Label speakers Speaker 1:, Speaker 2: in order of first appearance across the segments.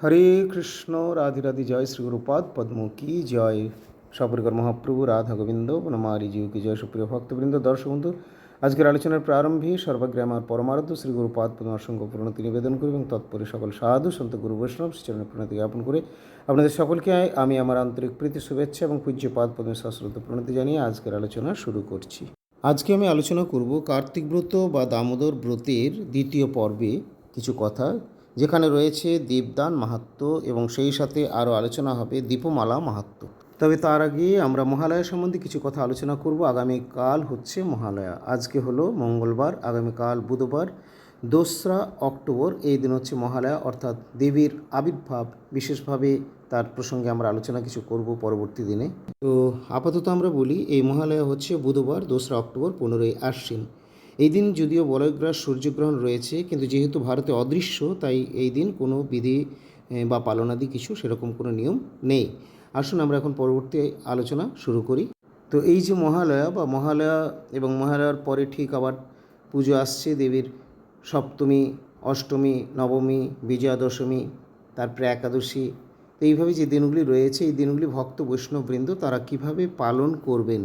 Speaker 1: হরে কৃষ্ণ, রাধি রাধি, জয় শ্রী গুরুপাদ পদ্ম কি জয়। সপরিকর মহাপ্রভু, রাধা গোবিন্দ বনমারি জীব কি জয়, সুপ্রিয় ভক্তবৃন্দ, দর্শক বন্ধু, আজকের আলোচনার প্রারম্ভে সর্বাগ্রে আমার পরমারাধ্য শ্রী গুরুপাদ পদ্ম অসংখ্য প্রণতি নিবেদন করি এবং তৎপরে সকল সাধু, সন্ত, গুরু বৈষ্ণব শ্রীচরণের প্রণতি জ্ঞাপন করে আপনাদের সকলকে আমি আমার আন্তরিক প্রীতি, শুভেচ্ছা এবং পূজ্য পাদ পদ্মের শাস্ত্রত প্রণতি জানিয়ে আজকের আলোচনা শুরু করছি। আজকে আমি আলোচনা করব কার্তিক ব্রত বা দামোদর ব্রতের দ্বিতীয় পর্বে কিছু কথা। যেখানে রয়েছে দীপদান মাহাত্ম এবং সেই সাথে আরও আলোচনা হবে দীপমালা মাহাত্ম। তবে তার আগে আমরা মহালয়া সম্বন্ধে কিছু কথা আলোচনা করব। আগামীকাল হচ্ছে মহালয়া। আজকে হলো মঙ্গলবার, আগামীকাল বুধবার, দোসরা অক্টোবর। এই দিন হচ্ছে মহালয়া, অর্থাৎ দেবীর আবির্ভাব। বিশেষভাবে তার প্রসঙ্গে আমরা আলোচনা কিছু করব পরবর্তী দিনে। তো আপাতত আমরা বলি, এই মহালয়া হচ্ছে বুধবার, দোসরা অক্টোবর, পনেরোই আশ্বিন। এই দিন যদিও বলয়গ্রাস সূর্যগ্রহণ রয়েছে, কিন্তু যেহেতু ভারতে অদৃশ্য, তাই এই দিন কোনো বিধি বা পালনাদি কিছু সেরকম কোনো নিয়ম নেই। আসুন আমরা এখন পরবর্তী আলোচনা শুরু করি। তো এই যে মহালয়া, বা মহালয়া এবং মহালয়ার পরে ঠিক আবার পুজো আসছে, দেবীর সপ্তমী, অষ্টমী, নবমী বিজয়া দশমী তারপরে একাদশী। তো এইভাবে যে দিনগুলি রয়েছে, এই দিনগুলি ভক্ত বৈষ্ণববৃন্দ তারা কীভাবে পালন করবেন?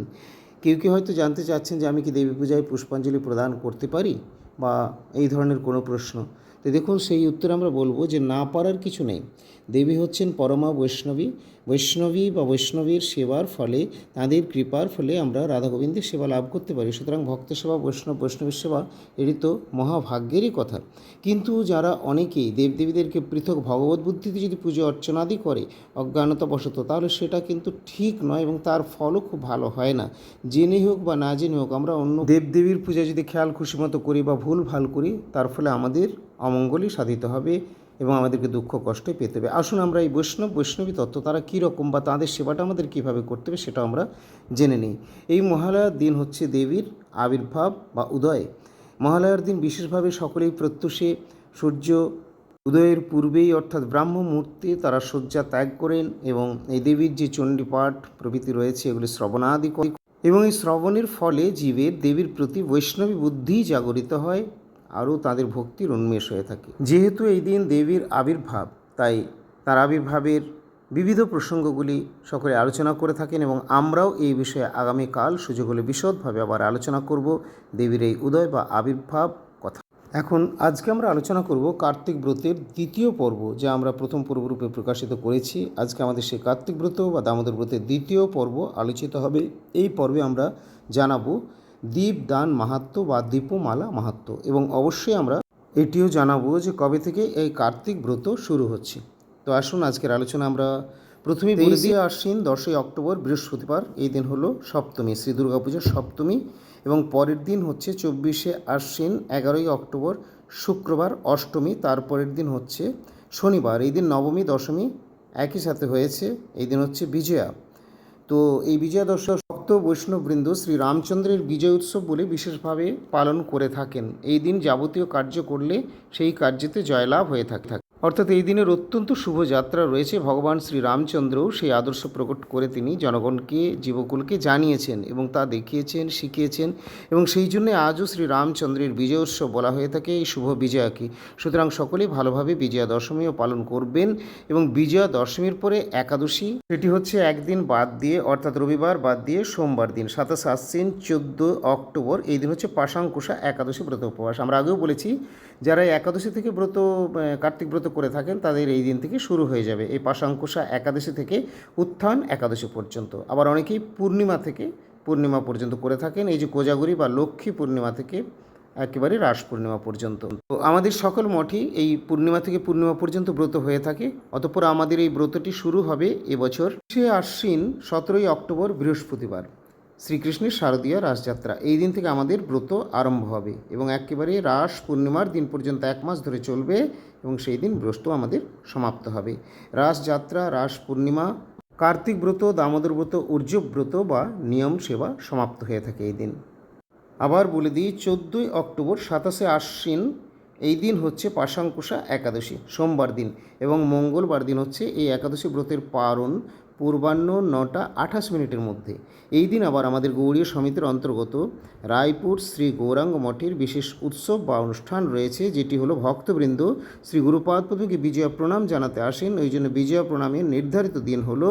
Speaker 1: কেউ কেউ হয়তো জানতে চাচ্ছেন যে আমি কি দেবী পূজায় পুষ্পাঞ্জলি প্রদান করতে পারি বা এই ধরনের কোনো প্রশ্ন। তো দেখুন, সেই উত্তর আমরা বলব যে না পারার কিছু নেই। দেবী হচ্ছেন পরমা বৈষ্ণবী। বৈষ্ণবী বা বৈষ্ণবীর সেবার ফলে, তাঁদের কৃপার ফলে আমরা রাধা গোবিন্দের সেবা লাভ করতে পারি। সুতরাং ভক্ত সেবা, বৈষ্ণব, বৈষ্ণবীর সেবা, এটি তো মহাভাগ্যেরই কথা। কিন্তু যারা অনেকেই দেবদেবীদেরকে পৃথক ভগবত বুদ্ধিতে যদি পুজো অর্চনাদি করে, অজ্ঞানতাবশত, তাহলে সেটা কিন্তু ঠিক নয় এবং তার ফলও খুব ভালো হয় না। জেনে হোক বা না জেনে হোক, আমরা অন্য দেবদেবীর পূজা যদি খেয়াল খুশি মতো করি বা ভুল ভালো করি, তার ফলে আমাদের অমঙ্গলই সাধিত হবে এবং আমাদেরকে দুঃখ কষ্টই পেতে হবে। আসুন আমরা এই বৈষ্ণব, বৈষ্ণবী তত্ত্ব, তারা কী রকম বা তাদের সেবাটা আমাদের কীভাবে করতে হবে সেটা আমরা জেনে নিই। এই মহালয়ার দিন হচ্ছে দেবীর আবির্ভাব বা উদয়। মহালয়ার দিন বিশেষভাবে সকলেই প্রত্যুষে, সূর্য উদয়ের পূর্বেই অর্থাৎ ব্রাহ্ম মুহূর্তে তারা শয্যা ত্যাগ করেন এবং এই দেবীর যে চণ্ডীপাঠ প্রভৃতি রয়েছে, এগুলি শ্রবণাদি করে এবং এই শ্রবণের ফলে জীবের দেবীর প্রতি বৈষ্ণবী বুদ্ধি জাগরিত হয়। আরও তাদের ভক্তির উন্মেষ হয়ে থাকে। যেহেতু এই দিন দেবীর আবির্ভাব, তাই তার আবির্ভাবের বিবিধ প্রসঙ্গগুলি সকলে আলোচনা করে থাকেন এবং আমরাও এই বিষয়ে আগামীকাল সুযোগ হলে বিশদভাবে আবার আলোচনা করব দেবীর এই উদয় বা আবির্ভাব কথা। এখন আজকে আমরা আলোচনা করব কার্তিক ব্রতের দ্বিতীয় পর্ব, যা আমরা প্রথম পর্বরূপে প্রকাশিত করেছি। আজকে আমাদের সেই কার্তিক ব্রত বা দামোদর ব্রতের দ্বিতীয় পর্ব আলোচিত হবে। এই পর্বে আমরা জানাব দীপ দান মাহাত্ম বা দীপমালা মাহাত্ম। এবং অবশ্যই আমরা এটিও জানাব যে কবে থেকে এই কার্তিক ব্রত শুরু হচ্ছে। তো আসুন আজকের আলোচনা আমরা প্রথমেই তেইশে আশ্বিন দশই অক্টোবর বৃহস্পতিবার এই দিন হলো সপ্তমী শ্রী দুর্গাপূজার সপ্তমী এবং পরের দিন হচ্ছে চব্বিশে আশ্বিন এগারোই অক্টোবর শুক্রবার অষ্টমী তারপরের দিন হচ্ছে শনিবার। এই দিন নবমী দশমী একই সাথে হয়েছে। এই দিন হচ্ছে বিজয়া। তো এই বিজয়া দশমী ভক্ত বৈষ্ণববৃন্দ শ্রীরামচন্দ্রের বিজয় উৎসব বলে বিশেষভাবে পালন করে থাকেন। এই দিন যাবতীয় কার্য করলে সেই কার্যেতে জয়লাভ হয়ে থাকে। অর্থাৎ এই দিনের অত্যন্ত শুভ যাত্রা রয়েছে। ভগবান শ্রী রামচন্দ্রও সেই আদর্শ প্রকট করে তিনি জনগণকে, জীবকুলকে জানিয়েছেন এবং তা দেখিয়েছেন, শিখিয়েছেন এবং সেই জন্য আজও শ্রী রামচন্দ্রের বিজয় উৎসব বলা হয়ে থাকে এই শুভ বিজয়াকে। সুতরাং সকলেই ভালোভাবে বিজয়া দশমীও পালন করবেন এবং বিজয়া দশমীর পরে একাদশী, সেটি হচ্ছে একদিন বাদ দিয়ে, অর্থাৎ রবিবার বাদ দিয়ে সোমবার দিন, সাতাশ আশ্বিন চোদ্দ অক্টোবর, এই দিন হচ্ছে পাশাঙ্কুশা একাদশী ব্রত উপবাস। আমরা আগেও বলেছি যারা একাদশী থেকে ব্রত কার্তিক ব্রত করে থাকেন, তাদের এই দিন থেকে শুরু হয়ে যাবে। এই পাশাঙ্কুশা একাদশী থেকে উত্থান একাদশী পর্যন্ত। আবার অনেকেই পূর্ণিমা থেকে পূর্ণিমা পর্যন্ত করে থাকেন। এই যে কোজাগুরি বা লক্ষ্মী পূর্ণিমা থেকে একেবারে রাস পূর্ণিমা পর্যন্ত। তো আমাদের সকল মঠই এই পূর্ণিমা থেকে পূর্ণিমা পর্যন্ত ব্রত হয়ে থাকে। অতঃপর আমাদের এই ব্রতটি শুরু হবে এবছর। সে আশ্বিন সতেরোই অক্টোবর বৃহস্পতিবার। শ্রীকৃষ্ণের শারদীয় রাসযাত্রা। এই দিন থেকে আমাদের ব্রত আরম্ভ হবে এবং একেবারে রাস পূর্ণিমার দিন পর্যন্ত এক মাস ধরে চলবে এবং সেই দিন ব্রত আমাদের সমাপ্ত হবে। রাসযাত্রা, রাস পূর্ণিমা, কার্তিক ব্রত, দামোদর ব্রত, উর্জব ব্রত বা নিয়ম সেবা সমাপ্ত হয়ে থাকে এই দিন। আবার বলে দিই, চোদ্দোই অক্টোবর সাতাশে আশ্বিন, এই দিন হচ্ছে পাশাঙ্কুশা একাদশী, সোমবার দিন এবং মঙ্গলবার দিন হচ্ছে এই একাদশী ব্রতের পারণ পূর্বাহ্ন নটা আঠাশ মিনিটের মধ্যে। এই দিন আবার আমাদের গৌরীয় সমিতির অন্তর্গত রায়পুর শ্রী গৌরাঙ্গ মঠের বিশেষ উৎসব বা অনুষ্ঠান রয়েছে, যেটি হলো ভক্তবৃন্দ শ্রী গুরুপাদ বিজয়া প্রণাম জানাতে আসেন। ওই জন্য বিজয়া প্রণামের নির্ধারিত দিন হলো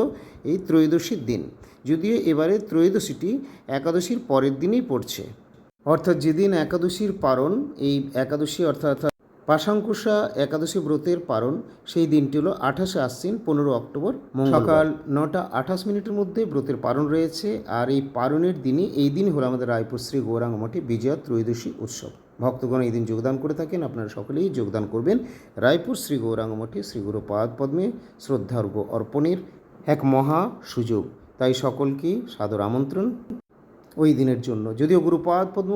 Speaker 1: এই ত্রয়োদশীর দিন। যদিও এবারে ত্রয়োদশীটি একাদশীর পরের দিনই পড়ছে। অর্থাৎ যেদিন একাদশীর পারণ এই একাদশী অর্থাৎ পাশাঙ্কুশা একাদশী ব্রতের পারণ সেই দিনটি হলো আঠাশে আশ্বিন, পনেরো অক্টোবর, সকাল নটা আঠাশ মিনিটের মধ্যে ব্রতের পারণ রয়েছে। আর এই পারণের দিনই, এই দিন হলো আমাদের রায়পুর শ্রী গৌরাঙ্গ মঠে বিজয়া ত্রয়োদশী উৎসব। ভক্তগণ এই দিন যোগদান করে থাকেন, আপনারা সকলেই যোগদান করবেন রায়পুর শ্রী গৌরাঙ্গ মঠে শ্রী গুরু পাদ পদ্মে শ্রদ্ধার্ঘ অর্পণের এক মহা সুযোগ। তাই সকলকেই সাদর আমন্ত্রণ। ওই দিনের জন্য। যদিও গুরুপাদ পদ্ম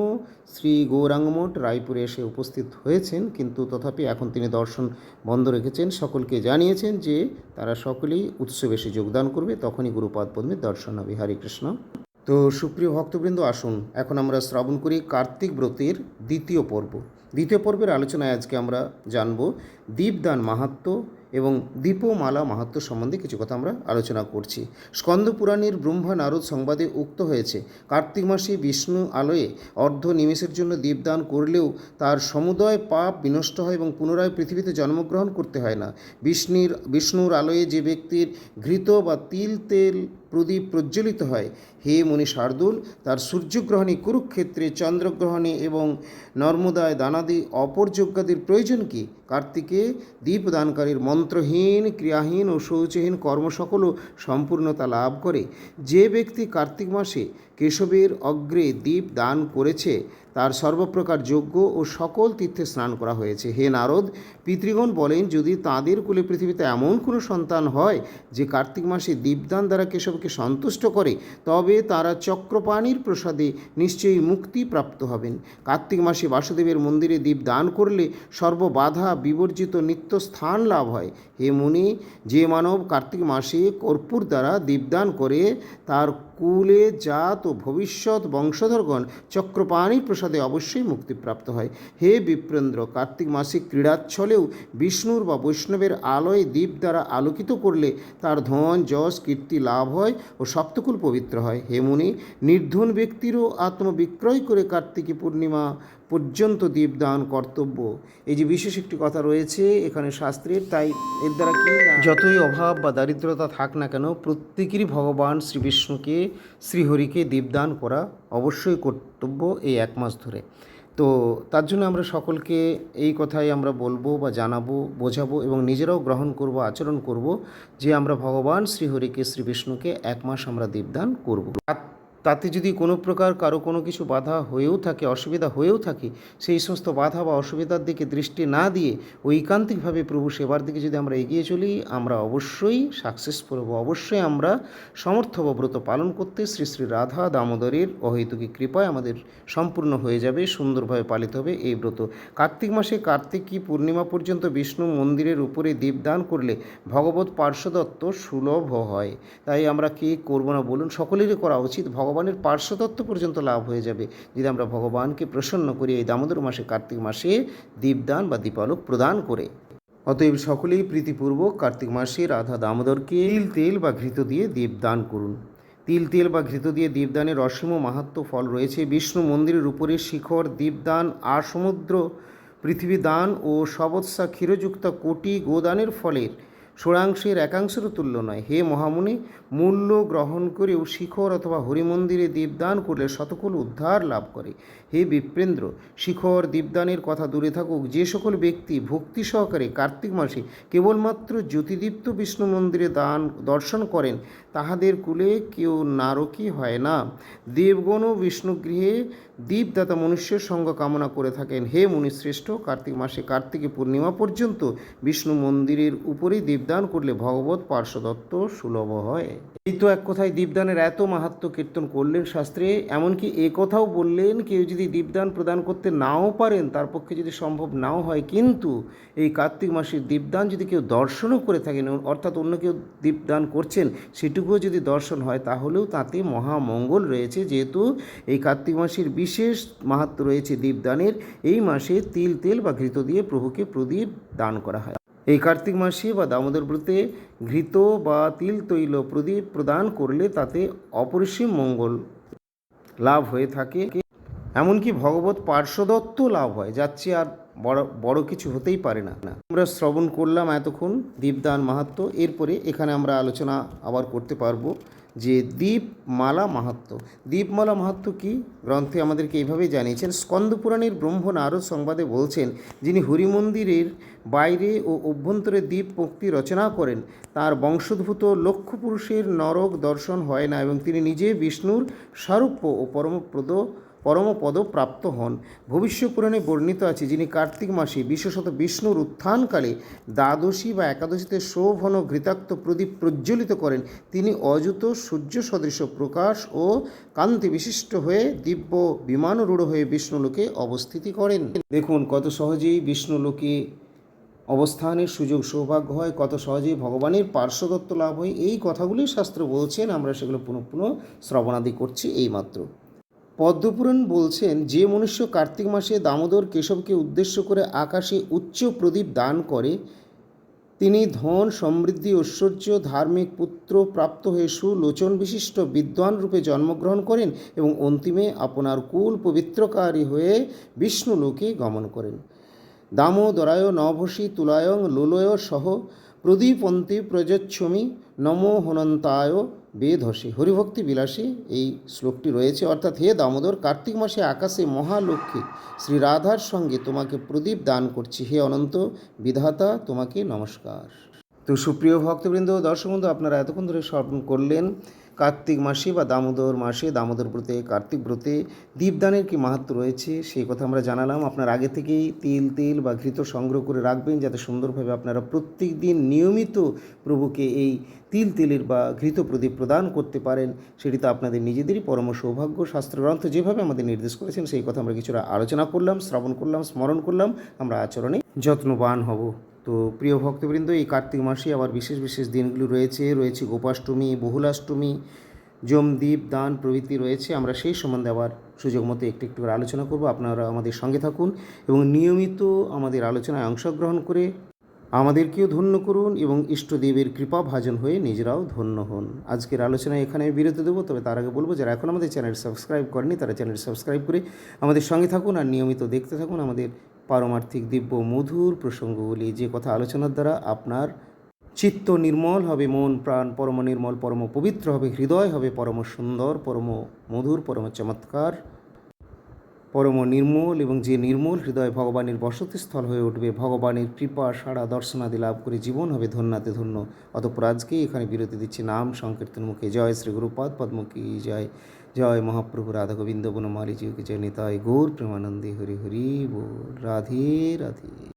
Speaker 1: শ্রী গৌরাঙ্গমঠ রায়পুরে এসে উপস্থিত হয়েছেন, কিন্তু তথাপি এখন তিনি দর্শন বন্ধ রেখেছেন। সকলকে জানিয়েছেন যে তারা সকলেই উৎসবে এসে যোগদান করবে। তখনই গুরুপাদ পদ্মের দর্শন হবে। হরে কৃষ্ণ। তো সুপ্রিয় ভক্তবৃন্দ, আসুন, এখন আমরা শ্রবণ করি কার্তিক ব্রতের দ্বিতীয় পর্ব। দ্বিতীয় পর্বের আলোচনায় আজকে আমরা জানব দীপদান মাহাত্ম্য এবং দীপমালা মাহাত্ম সম্বন্ধে কিছু কথা আমরা আলোচনা করছি। স্কন্দ পুরাণের ব্রহ্মা নারদ সংবাদে উক্ত হয়েছে, কার্তিক মাসে বিষ্ণু আলোয়ে অর্ধ নিমেষের জন্য দীপদান করলেও তার সমুদয় পাপ বিনষ্ট হয় এবং পুনরায় পৃথিবীতে জন্মগ্রহণ করতে হয় না। বিষ্ণুর বিষ্ণুর আলোয়ে যে ব্যক্তির ঘৃত বা তিল তেল প্রদীপ প্রজ্বলিত হয়। হে মুনি শার্দুল, তার সূর্যগ্রহণে কুরুক্ষেত্রে চন্দ্রগ্রহণে এবং নর্মদায় দানাদি অপরযোগ্যাদির প্রয়োজন কি? কার্তিকে দীপদানকারীর মন্ত্রহীন, ক্রিয়াহীন ও শৌচহীন কর্ম সকলও সম্পূর্ণতা লাভ করে। যে ব্যক্তি কার্তিক মাসে কেশবের অগ্রে দীপ দান করেছে তার সর্বপ্রকার যোগ্য ও সকল তীর্থে স্নান করা হয়েছে। হে নারদ, পিতৃগণ বলেন, যদি তাঁদের কুলে পৃথিবীতে এমন কোনো সন্তান হয় যে কার্তিক মাসে দীপদান দ্বারা কেশবকে সন্তুষ্ট করে, তবে তারা চক্রপাণির প্রসাদে নিশ্চয়ই মুক্তি প্রাপ্ত হবেন। কার্তিক মাসে বাসুদেবের মন্দিরে দীপ দান করলে সর্ববাধা বিবর্জিত নিত্য স্থান লাভ হয়। হে মুনি, যে মানব কার্তিক মাসে কর্পূর দ্বারা দীপদান করে, তার কুলে, জাত ও ভবিষ্যৎ বংশধরগণ চক্রপাণি প্রসাদে অবশ্যই মুক্তিপ্রাপ্ত হয়। হে বিপ্রেন্দ্র, কার্তিক মাসিক ক্রীড়াচ্ছলেও বিষ্ণুর বা বৈষ্ণবের আলোয় দ্বীপ দ্বারা আলোকিত করলে তার ধন, যশ, কীর্তি লাভ হয় ও সপ্তকুল পবিত্র হয়। হে মুনি, নির্ধন ব্যক্তিরও আত্মবিক্রয় করে কার্তিকী পূর্ণিমা পর্যন্ত দীপদান কর্তব্য। এই যে বিশেষ একটি কথা রয়েছে এখানে শাস্ত্রের, তাই এর দ্বারা কি যতই অভাব বা দারিদ্রতা থাক না কেন, প্রত্যেকেরই ভগবান শ্রী বিষ্ণুকে শ্রীহরিকে দীপদান করা অবশ্যই কর্তব্য এই এক মাস ধরে। তো তার জন্য আমরা সকলকে এই কথাই আমরা বলব বা জানাব, বোঝাবো এবং নিজেরাও গ্রহণ করব, আচরণ করব যে আমরা ভগবান শ্রীহরিকে শ্রী বিষ্ণুকে এক মাস আমরা দীপদান করব। তাতে যদি কোনো প্রকার কারও কোনো কিছু বাধা হয়েও থাকে, অসুবিধা হয়েও থাকে, সেই সমস্ত বাধা বা অসুবিধার দিকে দৃষ্টি না দিয়ে ঐকান্তিকভাবে প্রভু সেবার দিকে যদি আমরা এগিয়ে চলি, আমরা অবশ্যই সাকসেসফুল হব অবশ্যই আমরা সমর্থ ব্রত পালন করতে শ্রী শ্রী রাধা দামোদরের অহৈতুকী কৃপায় আমাদের সম্পূর্ণ হয়ে যাবে, সুন্দরভাবে পালিত হবে এই ব্রত। কার্তিক মাসে কার্তিকী পূর্ণিমা পর্যন্ত বিষ্ণু মন্দিরের উপরে দীপদান করলে ভগবত পার্শ্বদত্ত সুলভ হয়। তাই আমরা কি করব না বলুন? সকলেরই করা উচিত। ভগবানের পার্শ্বতত্ত্ব পর্যন্ত লাভ হয়ে যাবে। যদি আমরা ভগবানকে প্রসন্ন করি এই দামোদর মাসে, কার্তিক মাসে দীপদান বা দীপালোক প্রদান করে। অতএব সকলেই প্রীতিপূর্বক কার্তিক মাসে রাধা দামোদরকে তিল, তেল বা ঘৃত দিয়ে দীপদান করুন। তিল, তেল বা ঘৃত দিয়ে দীপদানের অসীম মাহাত্ম ফল রয়েছে। বিষ্ণু মন্দিরের উপরে শিখর, দীপদান আর সমুদ্র পৃথিবী দান ও সবৎসা ক্ষীরযুক্ত কোটি গোদানের ফলের ষোড়াংশের একাংশেরও তুল্য নয়। হে মহামুনি, মূল্য গ্রহণ করেও শিখর অথবা হরিমন্দিরে দীপদান করলে শতকুল উদ্ধার লাভ করে। হে বিপ্রেন্দ্র, শিখর দীপদানের কথা দূরে থাকুক। যে সকল ব্যক্তি ভক্তি সহকারে কার্তিক মাসে কেবলমাত্র জ্যোতিদীপ্ত বিষ্ণু মন্দিরে দান, দর্শন করেন, তাহাদের কুলে কেউ নারকী হয় না। দেবগণও বিষ্ণুগৃহে দীপদাতা মনুষ্যের সঙ্গ কামনা করে থাকেন। হে মুনিশ্রেষ্ঠ, কার্তিক মাসে কার্তিকী পূর্ণিমা পর্যন্ত বিষ্ণু মন্দিরের উপরেই দীপদান করলে ভগবত পার্শ্বদত্ত সুলভ হয়। এই তো এক কথায় দীপদানের এত মাহাত্ম কীর্তন করলেন শাস্ত্রে, এমনকি এ কথাও বললেন, কেউ যদি দীপদান প্রদান করতে নাও পারেন, তার পক্ষে যদি সম্ভব নাও হয়, কিন্তু এই কার্তিক মাসের দীপদান যদি কেউ দর্শনও করে থাকেন, অর্থাৎ অন্য কেউ দীপদান করছেন, সেটুকুও যদি দর্শন হয়, তাহলেও তাতে মহামঙ্গল রয়েছে। যেহেতু এই কার্তিক মাসের বিশেষ মাহাত্ম রয়েছে দীপদানের। এই মাসে তিল, তেল বা ঘৃত দিয়ে প্রভুকে প্রদীপ দান করা হয়। এই কার্তিক মাসে বা দামোদর ব্রতে ঘৃত বা তিল, তৈল, প্রদীপ প্রদান করলে তাতে অপরিসীম মঙ্গল লাভ হয়ে থাকে। এমনকি ভগবত পার্শ্বদত্ত লাভ হয় যাচ্ছে আর বড় বড় কিছু হতেই পারে না। আমরা শ্রবণ করলাম এতক্ষণ দীপদান মাহাত্ম। এরপরে এখানে আমরা আলোচনা আবার করতে পারব। যে দীপমালা মাহাত্ম। দীপমালা মাহাত্ম কি? গ্রন্থে আমাদেরকে এইভাবে জানিয়েছেন, স্কন্দপুরাণের ব্রহ্ম নারদ সংবাদে বলছেন, যিনি হরিমন্দিরের বাইরে ও অভ্যন্তরে দ্বীপ পক্তি রচনা করেন, তার বংশোদ্ভূত লক্ষ পুরুষের নরক দর্শন হয় না এবং তিনি নিজে বিষ্ণুর স্বরূপ ও পরমপ্রদ পরমপদ প্রাপ্ত হন। ভবিষ্য পুরাণে বর্ণিত আছে যিনি কার্তিক মাসে বিশেষত বিষ্ণুর উত্থানকালে দ্বাদশী বা একাদশীতে শোভন ঘৃতাক্ত প্রদীপ প্রজ্বলিত করেন। তিনি অযুত সূর্য সদৃশ প্রকাশ ও কান্তি বিশিষ্ট হয়ে দিব্য বিমানরূঢ় হয়ে বিষ্ণুলোকে অবস্থিতি করেন। দেখুন, কত সহজেই বিষ্ণুলোকে অবস্থানের সুযোগ সৌভাগ্য হয়, কত সহজেই ভগবানের পার্শ্বদত্ত লাভ হয়। এই কথাগুলি শাস্ত্র বলছেন, আমরা সেগুলো পুনঃ পুনঃ শ্রবণাদি করছি এইমাত্র। পদ্মপুরাণ বলছেন, যে মনুষ্য কার্তিক মাসে দামোদর কেশবকে উদ্দেশ্য করে আকাশে উচ্চ প্রদীপ দান করে, তিনি ধন, সমৃদ্ধি, ঐশ্বর্য, ধার্মিক পুত্র প্রাপ্ত হয়ে সুলোচন বিশিষ্ট বিদ্বান রূপে জন্মগ্রহণ করেন এবং অন্তিমে আপনার কুল পবিত্রকারী হয়ে বিষ্ণুলোকে গমন করেন। দামোদরায় নভসী তুলায়ং লোলয় সহ প্রদীপন্তি প্রজচ্ছমি নম হনন্তায় বেধসে। হরিভক্তি বিলাসী এই শ্লোকটি রয়েছে। অর্থাৎ হে দামোদর, কার্তিক মাসে আকাশে মহালক্ষ্মী, শ্রী রাধার সঙ্গে তোমাকে প্রদীপ দান করছি। হে অনন্ত বিধাতা, তোমাকে নমস্কার। তো সুপ্রিয় ভক্তবৃন্দ, দর্শক বন্ধু, আপনারা এতক্ষণ ধরে স্মরণ করলেন কার্তিক মাসে বা দামোদর মাসে, দামোদর ব্রতে, কার্তিক ব্রতে দীপদানের কি মাহাত্ম রয়েছে? সেই কথা আমরা জানালাম। আপনার আগে থেকেই তিল, তেল বা ঘৃত সংগ্রহ করে রাখবেন যাতে সুন্দরভাবে আপনারা প্রত্যেক দিন নিয়মিত প্রভুকে এই তিল, তেলের বা ঘৃত প্রদীপ প্রদান করতে পারেন। সেটি তো আপনাদের নিজেদেরই পরম সৌভাগ্য। শাস্ত্রগ্রন্থ যেভাবে আমাদের নির্দেশ করেছেন, সেই কথা আমরা কিছুটা আলোচনা করলাম, শ্রবণ করলাম, স্মরণ করলাম। আমরা আচরণে যত্নবান হব। তো প্রিয় ভক্তবৃন্দ, এই কার্তিক মাসে আবার বিশেষ বিশেষ দিনগুলো রয়েছে। রয়েছে গোপাষ্টমী, বহুলাষ্টমী, যমদ্বীপ, দান প্রভৃতি রয়েছে। আমরা সেই সম্বন্ধে আবার সুযোগ মতো একটু একটু করে আলোচনা করব। আপনারা আমাদের সঙ্গে থাকুন এবং নিয়মিত আমাদের আলোচনায় অংশগ্রহণ করে আমাদেরকেও ধন্য করুন এবং ইষ্টদেবের কৃপা ভাজন হয়ে নিজেরাও ধন্য হন। আজকের আলোচনায় এখানে আমি বিরতি দেবো। তবে তার আগে বলব, যারা এখন আমাদের চ্যানেল সাবস্ক্রাইব করেনি তারা চ্যানেল সাবস্ক্রাইব করে আমাদের সঙ্গে থাকুন আর নিয়মিত দেখতে থাকুন আমাদের পারমার্থিক দিব্য মধুর প্রসঙ্গগুলি, যে কথা আলোচনার দ্বারা আপনার চিত্ত নির্মল হবে, মন, প্রাণ পরম নির্মল, পরম পবিত্র হবে, হৃদয় হবে, পরম সুন্দর, পরম মধুর, পরম চমৎকার, পরম নির্মল এবং যে নির্মল হৃদয় ভগবানের বসতিস্থল হয়ে উঠবে, ভগবানের কৃপা সারা দর্শনাদি লাভ করে জীবন হবে ধন্যাতে ধন্য। অতঃপর আজকেই এখানে বিরতি দিচ্ছি। নাম সংকীর্তন মুখে। জয় শ্রী গুরুপাদ পদ্মকী। জয়। জয় মহাপ্রভু রাধা গোবিন্দ বনমালী জীবকে জয় নিতাই গৌর, প্রেমানন্দে হরি হরি বোল। রাধে রাধে।